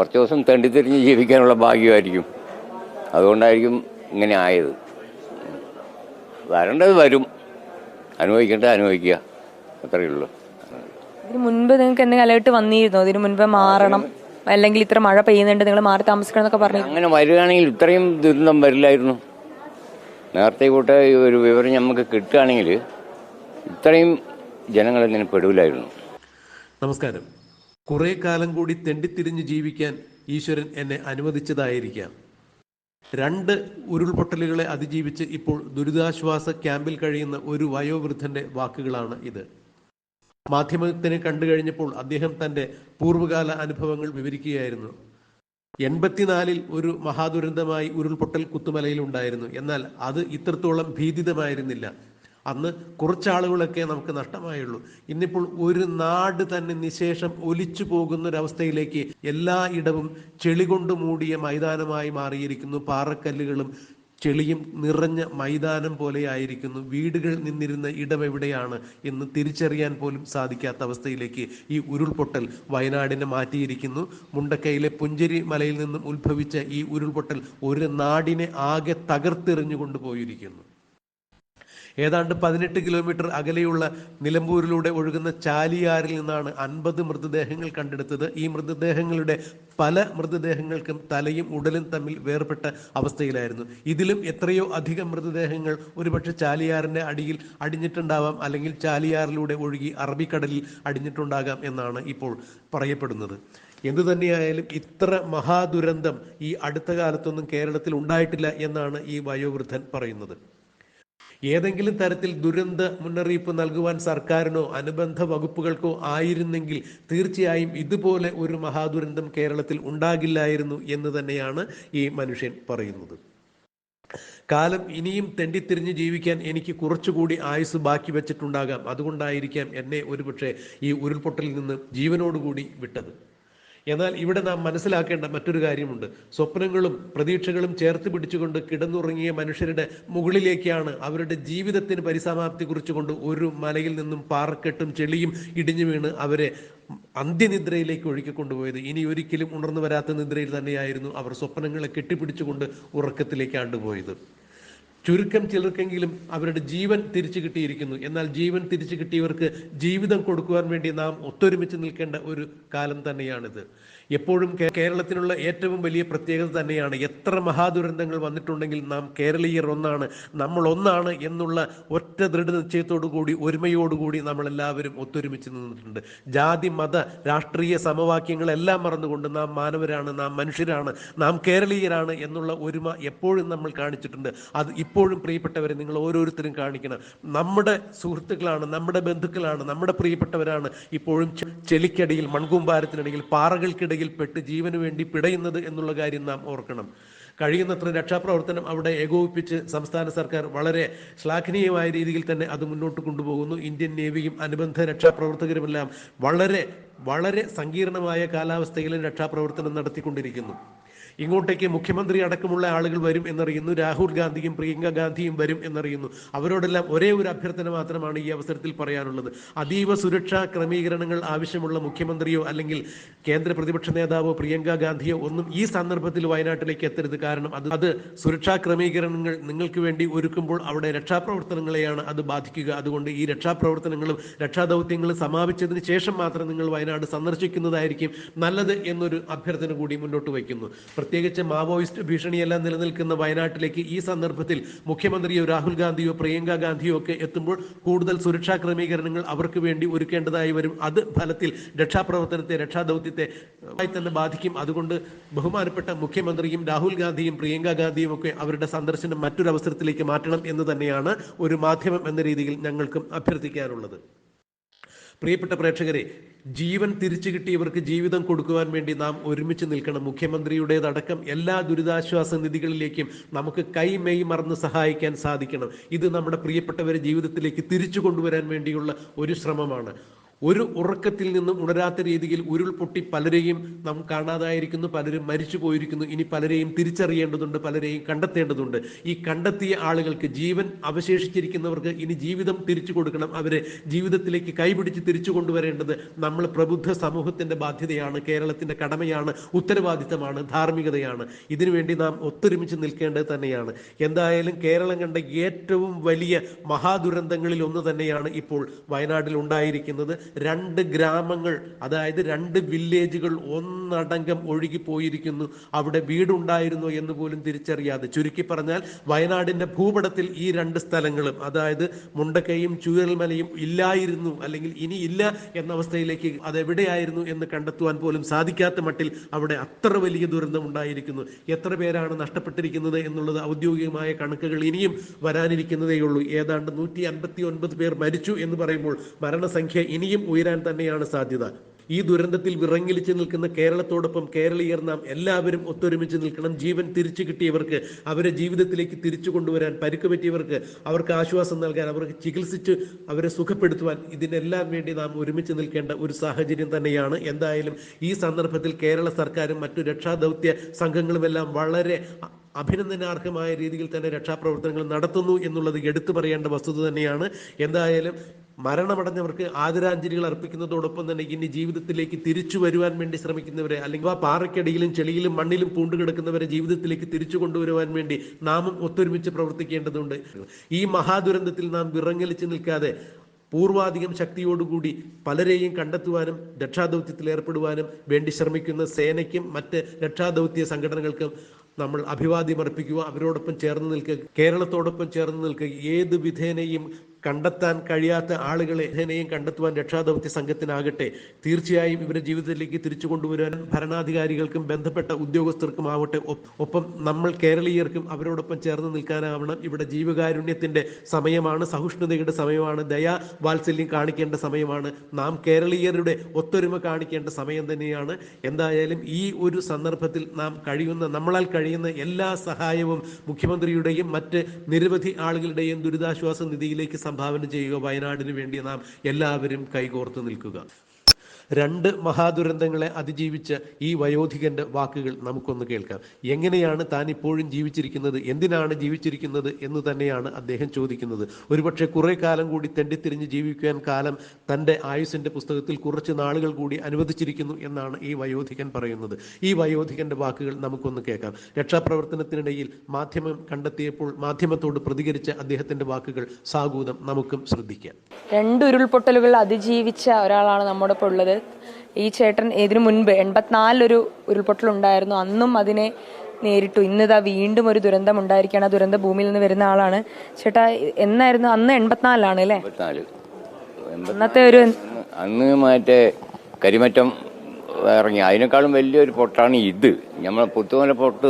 കുറച്ച് ദിവസം തെണ്ടിത്തിരിഞ്ഞ് ജീവിക്കാനുള്ള ഭാഗ്യമായിരിക്കും. അതുകൊണ്ടായിരിക്കും ഇങ്ങനെ ആയത്. വരേണ്ടത് വരും. അനുഭവിക്കേണ്ടത് അനുഭവിക്കുക. അത്രയേ ഉള്ളൂ. ഇതിന് മുൻപ് നിങ്ങൾക്ക് എന്തെങ്കിലും അലേർട്ട് വന്നിരുന്നോ? ഇതിന് മുൻപ് മാറണം. അല്ലെങ്കിൽ ഇത്ര മഴ പെയ്യുന്നുണ്ട് നിങ്ങൾ മാറി താമസിക്കണം എന്നൊക്കെ പറഞ്ഞു അങ്ങനെ വരികയാണെങ്കിൽ ഇത്രയും ദുരന്തം വരില്ലായിരുന്നു. നേരത്തെ കൂട്ട ഈ ഒരു വിവരം നമുക്ക് കിട്ടുകയാണെങ്കിൽ ഇത്രയും ജനങ്ങൾ ഇങ്ങനെ പെടില്ലായിരുന്നു നമസ്കാരം. കുറെ കാലം കൂടി തെണ്ടിത്തിരിഞ്ഞ് ജീവിക്കാൻ ഈശ്വരൻ എന്നെ അനുവദിച്ചതായിരിക്കാം. രണ്ട് ഉരുൾപൊട്ടലുകളെ അതിജീവിച്ച് ഇപ്പോൾ ദുരിതാശ്വാസ ക്യാമ്പിൽ കഴിയുന്ന ഒരു വയോവൃദ്ധന്റെ വാക്കുകളാണ് ഇത്. മാധ്യമത്തിനെ കണ്ടു കഴിഞ്ഞപ്പോൾ അദ്ദേഹം തന്റെ പൂർവകാല അനുഭവങ്ങൾ വിവരിക്കുകയായിരുന്നു. എൺപത്തിനാലിൽ ഒരു മഹാദുരന്തമായി ഉരുൾപൊട്ടൽ കുത്തുമലയിൽ ഉണ്ടായിരുന്നു എന്നാൽ അത് ഇത്രത്തോളം ഭീതിതമായിരുന്നില്ല. അന്ന് കുറച്ചാളുകളൊക്കെ നമുക്ക് നഷ്ടമായുള്ളൂ. ഇന്നിപ്പോൾ ഒരു നാട് തന്നെ നിശേഷം ഒലിച്ചു പോകുന്ന ഒരവസ്ഥയിലേക്ക് എല്ലായിടവും ചെളി കൊണ്ട് മൂടിയ മൈതാനമായി മാറിയിരിക്കുന്നു. പാറക്കല്ലുകളും ചെളിയും നിറഞ്ഞ മൈതാനം പോലെയായിരിക്കുന്നു. വീടുകൾ നിന്നിരുന്ന ഇടം എവിടെയാണ് എന്ന് തിരിച്ചറിയാൻ പോലും സാധിക്കാത്ത അവസ്ഥയിലേക്ക് ഈ ഉരുൾപൊട്ടൽ വയനാടിനെ മാറ്റിയിരിക്കുന്നു. മുണ്ടക്കൈയിലെ പുഞ്ചരി മലയിൽ നിന്നും ഉത്ഭവിച്ച ഈ ഉരുൾപൊട്ടൽ ഒരു നാടിനെ ആകെ തകർത്തെറിഞ്ഞു കൊണ്ടുപോയിരിക്കുന്നു ഏതാണ്ട് പതിനെട്ട് കിലോമീറ്റർ അകലെയുള്ള നിലമ്പൂരിലൂടെ ഒഴുകുന്ന ചാലിയാറിൽ നിന്നാണ് അൻപത് മൃതദേഹങ്ങൾ കണ്ടെടുത്തത്. ഈ മൃതദേഹങ്ങളുടെ പല മൃതദേഹങ്ങൾക്കും തലയും ഉടലും തമ്മിൽ വേർപെട്ട അവസ്ഥയിലായിരുന്നു. ഇതിലും എത്രയോ അധികം മൃതദേഹങ്ങൾ ഒരുപക്ഷെ ചാലിയാറിന്റെ അടിയിൽ അടിഞ്ഞിട്ടുണ്ടാവാം അല്ലെങ്കിൽ ചാലിയാറിലൂടെ ഒഴുകി അറബിക്കടലിൽ അടിഞ്ഞിട്ടുണ്ടാകാം എന്നാണ് ഇപ്പോൾ പറയപ്പെടുന്നത്. എന്തു തന്നെയായാലും ഇത്ര മഹാദുരന്തം ഈ അടുത്ത കാലത്തൊന്നും കേരളത്തിൽ ഉണ്ടായിട്ടില്ല എന്നാണ് ഈ വയോവൃദ്ധൻ പറയുന്നത്. ഏതെങ്കിലും തരത്തിൽ ദുരന്ത മുന്നറിയിപ്പ് നൽകുവാൻ സർക്കാരിനോ അനുബന്ധ വകുപ്പുകൾക്കോ ആയിരുന്നെങ്കിൽ തീർച്ചയായും ഇതുപോലെ ഒരു മഹാദുരന്തം കേരളത്തിൽ ഉണ്ടാകില്ലായിരുന്നു എന്ന് തന്നെയാണ് ഈ മനുഷ്യൻ പറയുന്നത്. കാലം ഇനിയും തെണ്ടിത്തിരിഞ്ഞ് ജീവിക്കാൻ എനിക്ക് കുറച്ചുകൂടി ആയുസ് ബാക്കി വെച്ചിട്ടുണ്ടാകാം. അതുകൊണ്ടായിരിക്കാം എന്നെ ഒരുപക്ഷെ ഈ ഉരുൾപൊട്ടലിൽ നിന്ന് ജീവനോടുകൂടി വിട്ടത്. എന്നാൽ ഇവിടെ നാം മനസ്സിലാക്കേണ്ട മറ്റൊരു കാര്യമുണ്ട്. സ്വപ്നങ്ങളും പ്രതീക്ഷകളും ചേർത്ത് പിടിച്ചുകൊണ്ട് കിടന്നുറങ്ങിയ മനുഷ്യരുടെ മുകളിലേക്കാണ് അവരുടെ ജീവിതത്തിന് പരിസമാപ്തി കുറിച്ചുകൊണ്ട് ഒരു മലയിൽ നിന്നും പാറക്കെട്ടും ചെളിയും ഇടിഞ്ഞു വീണ് അവരെ അന്ത്യനിദ്രയിലേക്ക് ഒഴുക്കിക്കൊണ്ടുപോയത് ഇനി ഒരിക്കലും ഉണർന്നു വരാത്ത നിദ്രയിൽ തന്നെയായിരുന്നു അവർ സ്വപ്നങ്ങളെ കെട്ടിപ്പിടിച്ചുകൊണ്ട് ഉറക്കത്തിലേക്ക് ആണ്ടുപോയത്. ചുരുക്കം ചിലർക്കെങ്കിലും അവരുടെ ജീവൻ തിരിച്ചു കിട്ടിയിരിക്കുന്നു. എന്നാൽ ജീവൻ തിരിച്ചു കിട്ടിയവർക്ക് ജീവിതം കൊടുക്കുവാൻ വേണ്ടി നാം ഒത്തൊരുമിച്ച് നിൽക്കേണ്ട ഒരു കാലം തന്നെയാണിത്. എപ്പോഴും കേരളത്തിനുള്ള ഏറ്റവും വലിയ പ്രത്യേകത തന്നെയാണ് എത്ര മഹാദുരന്തങ്ങൾ വന്നിട്ടുണ്ടെങ്കിൽ നാം കേരളീയർ ഒന്നാണ് നമ്മൾ ഒന്നാണ് എന്നുള്ള ഒറ്റ ദൃഢനിശ്ചയത്തോടു കൂടി ഒരുമയോടുകൂടി നമ്മളെല്ലാവരും ഒത്തൊരുമിച്ച് നിന്നിട്ടുണ്ട്. ജാതി മത രാഷ്ട്രീയ സമവാക്യങ്ങളെല്ലാം മറന്നുകൊണ്ട് നാം മാനവരാണ് നാം മനുഷ്യരാണ് നാം കേരളീയരാണ് എന്നുള്ള ഒരുമ എപ്പോഴും നമ്മൾ കാണിച്ചിട്ടുണ്ട്. അത് ഇപ്പോഴും പ്രിയപ്പെട്ടവരെ നിങ്ങൾ ഓരോരുത്തരും കാണിക്കണം. നമ്മുടെ സുഹൃത്തുക്കളാണ് നമ്മുടെ ബന്ധുക്കളാണ് നമ്മുടെ പ്രിയപ്പെട്ടവരാണ് ഇപ്പോഴും ചെളിക്കടിയിൽ മൺകൂമ്പാരത്തിനിടയിൽ പാറകൾക്കിടയിൽ പെട്ട് ജീവന് വേണ്ടി പിടയുന്നത് എന്നുള്ള കാര്യം നാം ഓർക്കണം. കഴിയുന്നത്ര രക്ഷാപ്രവർത്തനം അവിടെ ഏകോപിപ്പിച്ച് സംസ്ഥാന സർക്കാർ വളരെ ശ്ലാഘനീയമായ രീതിയിൽ തന്നെ അത് മുന്നോട്ട് കൊണ്ടുപോകുന്നു. ഇന്ത്യൻ നേവിയും അനുബന്ധ രക്ഷാപ്രവർത്തകരുമെല്ലാം വളരെ വളരെ സങ്കീർണമായ കാലാവസ്ഥയിലും രക്ഷാപ്രവർത്തനം നടത്തിക്കൊണ്ടിരിക്കുന്നു. ഇങ്ങോട്ടേക്ക് മുഖ്യമന്ത്രി അടക്കമുള്ള ആളുകൾ വരും എന്നറിയുന്നു. രാഹുൽ ഗാന്ധിയും പ്രിയങ്ക ഗാന്ധിയും വരും എന്നറിയുന്നു. അവരോടെല്ലാം ഒരേ ഒരു അഭ്യർത്ഥന മാത്രമാണ് ഈ അവസരത്തിൽ പറയാനുള്ളത്. അതീവ സുരക്ഷാ ക്രമീകരണങ്ങൾ ആവശ്യമുള്ള മുഖ്യമന്ത്രിയോ അല്ലെങ്കിൽ കേന്ദ്ര പ്രതിപക്ഷ നേതാവോ പ്രിയങ്ക ഗാന്ധിയോ ഒന്നും ഈ സന്ദർഭത്തിൽ വയനാട്ടിലേക്ക് എത്തരുത്. കാരണം അത് അത് സുരക്ഷാ ക്രമീകരണങ്ങൾ നിങ്ങൾക്ക് വേണ്ടി ഒരുക്കുമ്പോൾ അവിടെ രക്ഷാപ്രവർത്തനങ്ങളെയാണ് അത് ബാധിക്കുക. അതുകൊണ്ട് ഈ രക്ഷാപ്രവർത്തനങ്ങളും രക്ഷാദൗത്യങ്ങളും സമാപിച്ചതിന് ശേഷം മാത്രം നിങ്ങൾ വയനാട് സന്ദർശിക്കുന്നതായിരിക്കും നല്ലത് എന്നൊരു അഭ്യർത്ഥന കൂടി മുന്നോട്ട് വയ്ക്കുന്നു. പ്രത്യേകിച്ച് മാവോയിസ്റ്റ് ഭീഷണിയെല്ലാം നിലനിൽക്കുന്ന വയനാട്ടിലേക്ക് ഈ സന്ദർഭത്തിൽ മുഖ്യമന്ത്രിയോ രാഹുൽ ഗാന്ധിയോ പ്രിയങ്ക ഗാന്ധിയോ ഒക്കെ എത്തുമ്പോൾ കൂടുതൽ സുരക്ഷാ ക്രമീകരണങ്ങൾ അവർക്ക് വേണ്ടി ഒരുക്കേണ്ടതായി വരും. അത് ഫലത്തിൽ രക്ഷാപ്രവർത്തനത്തെ രക്ഷാദൗത്യത്തെ തന്നെ ബാധിക്കും. അതുകൊണ്ട് ബഹുമാനപ്പെട്ട മുഖ്യമന്ത്രിയും രാഹുൽ ഗാന്ധിയും പ്രിയങ്ക ഗാന്ധിയും ഒക്കെ അവരുടെ സന്ദർശനം മറ്റൊരു അവസരത്തിലേക്ക് മാറ്റണം എന്ന് തന്നെയാണ് ഒരു മാധ്യമം എന്ന രീതിയിൽ ഞങ്ങൾക്കും അഭ്യർത്ഥിക്കാനുള്ളത്. പ്രിയപ്പെട്ട പ്രേക്ഷകരെ ജീവൻ തിരിച്ചു കിട്ടിയവർക്ക് ജീവിതം കൊടുക്കുവാൻ വേണ്ടി നാം ഒരുമിച്ച് നിൽക്കണം. മുഖ്യമന്ത്രിയുടേതടക്കം എല്ലാ ദുരിതാശ്വാസ നിധികളിലേക്കും നമുക്ക് കൈമെയ് മറന്ന് സഹായിക്കാൻ സാധിക്കണം. ഇത് നമ്മുടെ പ്രിയപ്പെട്ടവരെ ജീവിതത്തിലേക്ക് തിരിച്ചു കൊണ്ടുവരാൻ വേണ്ടിയുള്ള ഒരു ശ്രമമാണ്. ഒരു ഉറക്കത്തിൽ നിന്നും ഉണരാത്ത രീതിയിൽ ഉരുൾപൊട്ടി പലരെയും നാം കാണാതായിരിക്കുന്നു പലരും മരിച്ചു പോയിരിക്കുന്നു. ഇനി പലരെയും തിരിച്ചറിയേണ്ടതുണ്ട് പലരെയും കണ്ടെത്തേണ്ടതുണ്ട്. ഈ കണ്ടെത്തിയ ആളുകൾക്ക് ജീവൻ അവശേഷിച്ചിരിക്കുന്നവർക്ക് ഇനി ജീവിതം തിരിച്ചു കൊടുക്കണം. അവരെ ജീവിതത്തിലേക്ക് കൈപിടിച്ച് തിരിച്ചു കൊണ്ടുവരേണ്ടത് നമ്മൾ പ്രബുദ്ധ സമൂഹത്തിന്റെ ബാധ്യതയാണ് കേരളത്തിന്റെ കടമയാണ് ഉത്തരവാദിത്തമാണ് ധാർമ്മികതയാണ്. ഇതിനുവേണ്ടി നാം ഒത്തൊരുമിച്ച് നിൽക്കേണ്ടത് തന്നെയാണ്. എന്തായാലും കേരളം കണ്ട ഏറ്റവും വലിയ മഹാദുരന്തങ്ങളിൽ ഒന്ന് തന്നെയാണ് ഇപ്പോൾ വയനാട്ടിൽ ഉണ്ടായിരിക്കുന്നത്. രണ്ട് ഗ്രാമങ്ങൾ അതായത് രണ്ട് വില്ലേജുകൾ ഒന്നടങ്കം ഒഴുകിപ്പോയിരിക്കുന്നു. അവിടെ വീടുണ്ടായിരുന്നു എന്ന് പോലും തിരിച്ചറിയാതെ. ചുരുക്കി പറഞ്ഞാൽ വയനാടിന്റെ ഭൂപടത്തിൽ ഈ രണ്ട് സ്ഥലങ്ങളും അതായത് മുണ്ടക്കയും ചൂരൽമലയും ഇല്ലായിരുന്നു അല്ലെങ്കിൽ ഇനി ഇല്ല എന്ന അവസ്ഥയിലേക്ക് അതെവിടെയായിരുന്നു എന്ന് കണ്ടെത്തുവാൻ പോലും സാധിക്കാത്ത മട്ടിൽ അവിടെ അത്ര വലിയ ദുരന്തം ഉണ്ടായിരിക്കുന്നു. എത്ര പേരാണ് നഷ്ടപ്പെട്ടിരിക്കുന്നത് എന്നുള്ളത് ഔദ്യോഗികമായ കണക്കുകൾ ഇനിയും വരാനിരിക്കുന്നതേയുള്ളൂ. ഏതാണ്ട് നൂറ്റി അൻപത്തി ഒൻപത് പേർ മരിച്ചു എന്ന് പറയുമ്പോൾ മരണസംഖ്യ ഇനിയും ഉയരാൻ തന്നെയാണ് സാധ്യത. ഈ ദുരന്തത്തിൽ വിറങ്ങിലിച്ച് നിൽക്കുന്ന കേരളത്തോടൊപ്പം കേരളീയർ നാം എല്ലാവരും ഒത്തൊരുമിച്ച് നിൽക്കണം. ജീവൻ തിരിച്ചു കിട്ടിയവർക്ക് അവരെ ജീവിതത്തിലേക്ക് തിരിച്ചു കൊണ്ടുവരാൻ പരിക്ക് പറ്റിയവർക്ക് അവർക്ക് ആശ്വാസം നൽകാൻ അവർക്ക് ചികിത്സിച്ച് അവരെ സുഖപ്പെടുത്തുവാൻ ഇതിനെല്ലാം വേണ്ടി നാം ഒരുമിച്ച് നിൽക്കേണ്ട ഒരു സാഹചര്യം തന്നെയാണ്. എന്തായാലും ഈ സന്ദർഭത്തിൽ കേരള സർക്കാരും മറ്റു രക്ഷാദൗത്യ സംഘങ്ങളുമെല്ലാം വളരെ അഭിനന്ദനാർഹമായ രീതിയിൽ തന്നെ രക്ഷാപ്രവർത്തനങ്ങൾ നടത്തുന്നു എന്നുള്ളത് എടുത്തു പറയേണ്ട വസ്തുത തന്നെയാണ്. എന്തായാലും മരണമടഞ്ഞവർക്ക് ആദരാഞ്ജലികൾ അർപ്പിക്കുന്നതോടൊപ്പം തന്നെ ഇനി ജീവിതത്തിലേക്ക് തിരിച്ചു വരുവാൻ വേണ്ടി ശ്രമിക്കുന്നവരെ അല്ലെങ്കിൽ ആ പാറയ്ക്കടിയിലും ചെളിയിലും മണ്ണിലും പൂണ്ടു കിടക്കുന്നവരെ ജീവിതത്തിലേക്ക് തിരിച്ചു കൊണ്ടുവരുവാൻ വേണ്ടി നാമും ഒത്തൊരുമിച്ച് പ്രവർത്തിക്കേണ്ടതുണ്ട്. ഈ മഹാദുരന്തത്തിൽ നാം വിറങ്ങലിച്ച് നിൽക്കാതെ പൂർവാധികം ശക്തിയോടുകൂടി പലരെയും കണ്ടെത്തുവാനും രക്ഷാദൗത്യത്തിൽ ഏർപ്പെടുവാനും വേണ്ടി ശ്രമിക്കുന്ന സേനയ്ക്കും മറ്റ് രക്ഷാദൗത്യ സംഘടനകൾക്കും നമ്മൾ അഭിവാദ്യം അർപ്പിക്കുക. അവരോടൊപ്പം ചേർന്ന് നിൽക്കുക. കേരളത്തോടൊപ്പം ചേർന്ന് നിൽക്കുക. ഏത് വിധേനയും കണ്ടെത്താൻ കഴിയാത്ത ആളുകളെ എങ്ങനെയും കണ്ടെത്തുവാൻ രക്ഷാദൗത്യ സംഘത്തിനാകട്ടെ തീർച്ചയായും ഇവരുടെ ജീവിതത്തിലേക്ക് തിരിച്ചു കൊണ്ടുവരാൻ ഭരണാധികാരികൾക്കും ബന്ധപ്പെട്ട ഉദ്യോഗസ്ഥർക്കും ആവട്ടെ ഒപ്പം നമ്മൾ കേരളീയർക്കും അവരോടൊപ്പം ചേർന്ന് നിൽക്കാനാവണം. ഇവിടെ ജീവകാരുണ്യത്തിന്റെ സമയമാണ് സഹിഷ്ണുതയുടെ സമയമാണ് ദയാ വാത്സല്യം കാണിക്കേണ്ട സമയമാണ്. നാം കേരളീയരുടെ ഒത്തൊരുമ കാണിക്കേണ്ട സമയം തന്നെയാണ്. എന്തായാലും ഈ ഒരു സന്ദർഭത്തിൽ നാം കഴിയുന്ന നമ്മളാൽ കഴിയുന്ന എല്ലാ സഹായവും മുഖ്യമന്ത്രിയുടെയും മറ്റ് നിരവധി ആളുകളുടെയും ദുരിതാശ്വാസ നിധിയിലേക്ക് സംഭാവന ചെയ്യുക വയനാടിന് വേണ്ടി നാം എല്ലാവരും കൈകോർത്ത് നിൽക്കുക. രണ്ട് മഹാദുരന്തങ്ങളെ അതിജീവിച്ച ഈ വയോധികന്റെ വാക്കുകൾ നമുക്കൊന്ന് കേൾക്കാം. എങ്ങനെയാണ് താൻ ഇപ്പോഴും ജീവിച്ചിരിക്കുന്നത്? എന്തിനാണ് ജീവിച്ചിരിക്കുന്നത് എന്ന് തന്നെയാണ് അദ്ദേഹം ചോദിക്കുന്നത്. ഒരുപക്ഷെ കുറെ കാലം കൂടി തെണ്ടിത്തിരിഞ്ഞ് ജീവിക്കാൻ കാലം തന്റെ ആയുസിന്റെ പുസ്തകത്തിൽ കുറച്ച് നാളുകൾ കൂടി അനുവദിച്ചിരിക്കുന്നു എന്നാണ് ഈ വയോധികൻ പറയുന്നത്. ഈ വയോധികന്റെ വാക്കുകൾ നമുക്കൊന്ന് കേൾക്കാം. രക്ഷാപ്രവർത്തനത്തിനിടയിൽ മാധ്യമം കണ്ടെത്തിയപ്പോൾ മാധ്യമത്തോട് പ്രതികരിച്ച അദ്ദേഹത്തിന്റെ വാക്കുകൾ സാഗൂതം നമുക്കും ശ്രദ്ധിക്കാം. രണ്ട് ഉരുൾപൊട്ടലുകൾ അതിജീവിച്ച ഒരാളാണ് നമ്മുടെ ഉള്ളത് ഈ ചേട്ടൻ ഇതിനു മുൻപ് എൺപത്തിനാലിലൊരു ഉരുൾപൊട്ടൽ ഉണ്ടായിരുന്നു അന്നും അതിനെ നേരിട്ടു. ഇന്നിതാ വീണ്ടും ഒരു ദുരന്തം ഉണ്ടായിരിക്കുകയാണ്. ആ ദുരന്ത ഭൂമിയിൽ നിന്ന് വരുന്ന ആളാണ്. ചേട്ടാ എന്നായിരുന്നു? അന്ന് എൺപത്തിനാലിലാണ് അല്ലേ? അന്നത്തെ ഒരു അന്ന് അന്ന് മറ്റേ കരിമറ്റം ഇറങ്ങി. അതിനേക്കാളും വലിയൊരു പൊട്ടാണ് ഇത്. നമ്മളെ പുത്തുമല പൊട്ട്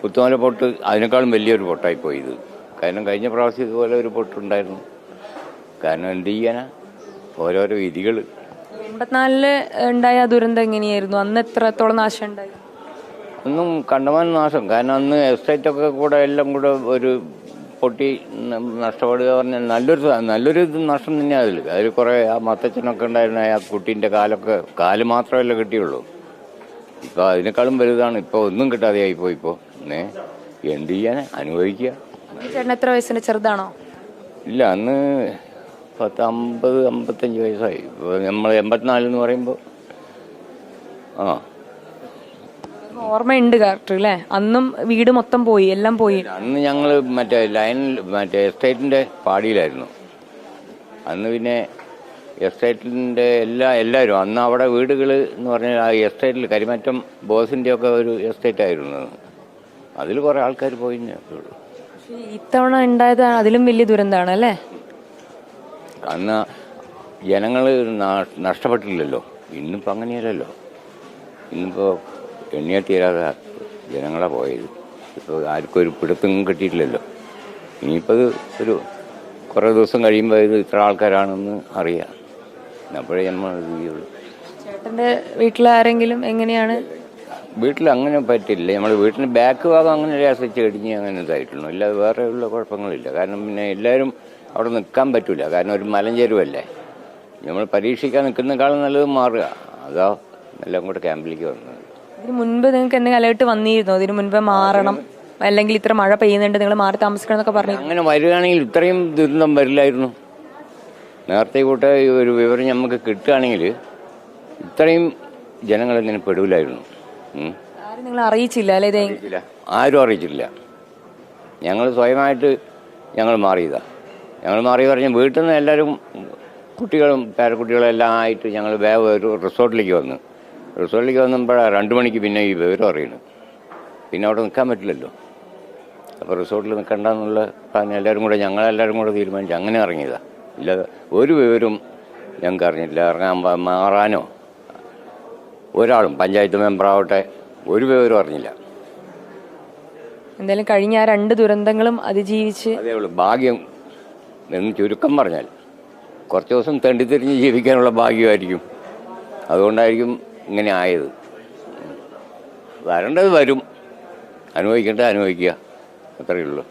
പുത്തുമല പൊട്ട് അതിനേക്കാളും വലിയൊരു പൊട്ടായി പോയി ഇത് കാരണം കഴിഞ്ഞ പ്രാവശ്യം ഇതുപോലെ ഒരു പൊട്ടുണ്ടായിരുന്നു. കാരണം എന്ത് ചെയ്യാനാ? ഓരോരോ വിധികൾ എൺപത്തിനാലിൽ ഉണ്ടായ ആ ദുരന്തം എങ്ങനെയായിരുന്നു? അന്ന് എത്രത്തോളം നാശം ഉണ്ടായി ഒന്നും കണ്ടമാനം നാശം. കാരണം അന്ന് എസ്റ്റേറ്റ് ഒക്കെ കൂടെ എല്ലാം കൂടെ ഒരു പൊട്ടി നഷ്ടപ്പെടുക പറഞ്ഞാൽ നല്ലൊരു നല്ലൊരു നഷ്ടം തന്നെയാണ് അതിൽ അതിൽ കുറേ ആ മത്തച്ഛനൊക്കെ ഉണ്ടായിരുന്ന ആ കുട്ടീന്റെ കാലൊക്കെ കാൽ മാത്രമല്ല കിട്ടിയുള്ളൂ. ഇപ്പോൾ അതിനേക്കാളും വലുതാണ്. ഇപ്പോൾ ഒന്നും കിട്ടാതെയായി പോയി ഇപ്പോൾ ഏ എന്ത് ചെയ്യാൻ അനുഭവിക്കുക. ചേട്ടൻ എത്ര വയസ്സിന് ചെറുതാണോ? ഇല്ല അന്ന് പത്ത് അമ്പത് അമ്പത്തഞ്ച് വയസ്സായി. നമ്മൾ എൺപത്തിനാല് എന്ന് പറയുമ്പോൾ ആ. ഓർമ്മയുണ്ട് കറക്റ്റ് അല്ലേ? അന്നും വീട് മൊത്തം പോയി എല്ലാം പോയി. അന്ന് ഞങ്ങൾ മറ്റേ ലൈനിൽ മറ്റേ എസ്റ്റേറ്റിന്റെ പാടിയിലായിരുന്നു. അന്ന് പിന്നെ എസ്റ്റേറ്റിന്റെ എല്ലാ എല്ലാവരും അന്ന് അവിടെ വീടുകൾ എന്ന് പറഞ്ഞാൽ ആ എസ്റ്റേറ്റിൽ കരിമറ്റം ബോസിന്റെ ഒക്കെ ഒരു എസ്റ്റേറ്റ് ആയിരുന്നു. അതിൽ കുറേ ആൾക്കാർ പോയി ഇത്തവണ ഉണ്ടായത് അതിലും വലിയ ദുരന്തമാണ് അല്ലേ? അന്ന് ജനങ്ങൾ നഷ്ടപ്പെട്ടില്ലല്ലോ. ഇന്നിപ്പോൾ അങ്ങനെയല്ലല്ലോ. ഇന്നിപ്പോൾ എണ്ണിയാൽ തീരാതെ ജനങ്ങളെ പോയത്. ഇപ്പോൾ ആർക്കും ഒരു പിടുത്തം കിട്ടിയിട്ടില്ലല്ലോ. ഇനിയിപ്പോൾ ഒരു കുറേ ദിവസം കഴിയുമ്പോൾ ഇത് ഇത്ര ആൾക്കാരാണെന്ന് അറിയാം. അപ്പോഴേ നമ്മൾ വീട്ടിൽ ആരെങ്കിലും എങ്ങനെയാണ് വീട്ടിൽ അങ്ങനെ പറ്റില്ല. നമ്മൾ വീട്ടിന് ബാക്ക് ഭാഗം അങ്ങനെ രാസിച്ച് ഇടിഞ്ഞ് അങ്ങനെ ഇതായിട്ടുള്ളൂ ഇല്ലാതെ വേറെയുള്ള ഉള്ള കുഴപ്പങ്ങളില്ല. കാരണം പിന്നെ എല്ലാവരും അവിടെ നിൽക്കാൻ പറ്റില്ല കാരണം ഒരു മലഞ്ചെരുവല്ലേ നമ്മൾ പരീക്ഷിക്കാൻ നിൽക്കുന്നേക്കാളും നല്ലത് മാറുക. അതാ എല്ലാം കൂടെ ക്യാമ്പിലേക്ക് വന്നത്. ഇതിന് മുൻപ് നിങ്ങൾക്ക് എന്തെങ്കിലും അലേർട്ട് വന്നിരുന്നോ? ഇതിന് മുൻപ് മാറണം. അല്ലെങ്കിൽ ഇത്ര മഴ പെയ്യുന്നുണ്ട് നിങ്ങൾ മാറി താമസിക്കണം എന്നൊക്കെ പറഞ്ഞു. അങ്ങനെ വരികയാണെങ്കിൽ ഇത്രയും ദുരന്തം വരില്ലായിരുന്നു. നേരത്തെ കൂട്ടെ ഒരു വിവരം നമുക്ക് കിട്ടുകയാണെങ്കിൽ ഇത്രയും ജനങ്ങൾ ഇങ്ങനെ നിങ്ങൾ അറിയിച്ചില്ല അല്ലേ ഇത്? അറിയിച്ചില്ല. ആരും അറിയിച്ചില്ല ഞങ്ങൾ സ്വയമായിട്ട് ഞങ്ങൾ മാറിയതാ. ഞങ്ങൾ മാറി പറഞ്ഞ വീട്ടിൽ നിന്ന് എല്ലാവരും കുട്ടികളും പേരക്കുട്ടികളും എല്ലാം ആയിട്ട് ഞങ്ങൾ വേഗം ഒരു റിസോർട്ടിലേക്ക് വന്നു. റിസോർട്ടിലേക്ക് വന്നപ്പോഴാണ് രണ്ട് മണിക്ക് പിന്നെ ഈ വിവരം അറിയണം. പിന്നെ അവിടെ നിൽക്കാൻ പറ്റില്ലല്ലോ. അപ്പോൾ റിസോർട്ടിൽ നിൽക്കണ്ടെന്നുള്ള പറഞ്ഞ എല്ലാവരും കൂടെ ഞങ്ങളെല്ലാവരും കൂടെ തീരുമാനിച്ച് അങ്ങനെ ഇറങ്ങിയതാണ് ഇല്ല ഒരു വിവരവും ഞങ്ങൾക്ക് അറിഞ്ഞില്ല ഇറങ്ങാൻ മാറാനോ ഒരാളും പഞ്ചായത്ത് മെമ്പറാവട്ടെ ഒരു പേരും അറിഞ്ഞില്ല. എന്തായാലും കഴിഞ്ഞ ആ രണ്ട് ദുരന്തങ്ങളും അതിജീവിച്ച് അതേ ഉള്ളൂ. ഭാഗ്യം എന്ന് ചുരുക്കം പറഞ്ഞാൽ കുറച്ച് ദിവസം തെണ്ടിത്തിരിഞ്ഞ് ജീവിക്കാനുള്ള ഭാഗ്യമായിരിക്കും. അതുകൊണ്ടായിരിക്കും ഇങ്ങനെ ആയത്. വരേണ്ടത് വരും. അനുഭവിക്കേണ്ടത് അനുഭവിക്കുക. അത്രയേ ഉള്ളൂ.